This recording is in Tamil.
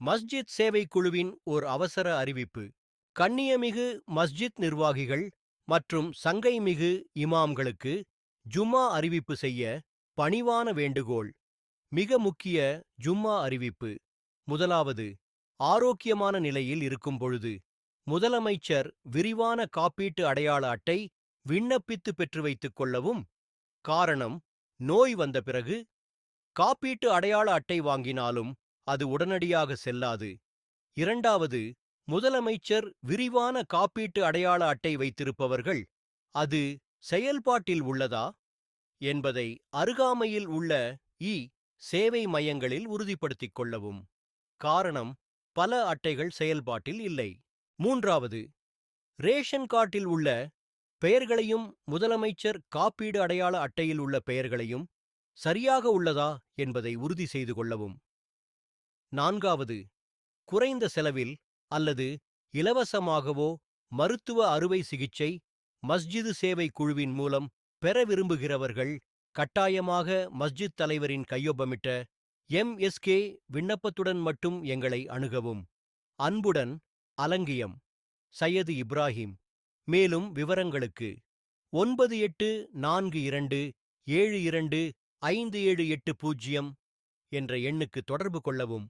மஸ்ஜித் சேவை குழுவின் ஓர் அவசர அறிவிப்பு. கண்ணியமிகு மஸ்ஜித் நிர்வாகிகள் மற்றும் சங்கைமிகு இமாம்களுக்கு ஜும்மா அறிவிப்பு செய்ய பணிவான வேண்டுகோள். மிக முக்கிய ஜும்மா அறிவிப்பு. முதலாவது ஆரோக்கியமான நிலையில் இருக்கும் பொழுது முதலமைச்சர் விரிவான காப்பீட்டு அடையாள அட்டை விண்ணப்பித்து பெற்று வைத்துக் கொள்ளவும் காரணம் நோய் வந்த பிறகு காப்பீட்டு அடையாள அட்டை வாங்கினாலும் அது உடனடியாக செல்லாது. இரண்டாவது முதலமைச்சர் விரிவான காப்பீட்டு அடையாள அட்டை வைத்திருப்பவர்கள் அது செயல்பாட்டில் உள்ளதா? என்பதை அருகாமையில் உள்ள இ சேவை மையங்களில் உறுதிப்படுத்திக் கொள்ளவும். காரணம் பல அட்டைகள் செயல்பாட்டில் இல்லை. மூன்றாவது ரேஷன் கார்டில் உள்ள பெயர்களையும் முதலமைச்சர் காப்பீடு அடையாள அட்டையில் உள்ள பெயர்களையும் சரியாக உள்ளதா என்பதை உறுதி செய்து கொள்ளவும். நான்காவது குறைந்த செலவில் அல்லது இலவசமாகவோ மருத்துவ அறுவை சிகிச்சை மஸ்ஜிது சேவை குழுவின் மூலம் பெற விரும்புகிறவர்கள் கட்டாயமாக மஸ்ஜித் தலைவரின் கையொப்பமிட்ட எம்எஸ்கே விண்ணப்பத்துடன் மட்டும் எங்களை அணுகவும். அன்புடன் அலங்கியம் சையது இப்ராஹிம். மேலும் விவரங்களுக்கு ஒன்பது எட்டு நான்கு இரண்டு ஏழு இரண்டு ஐந்து ஏழு எட்டு பூஜ்ஜியம் என்ற எண்ணுக்கு தொடர்பு கொள்ளவும்.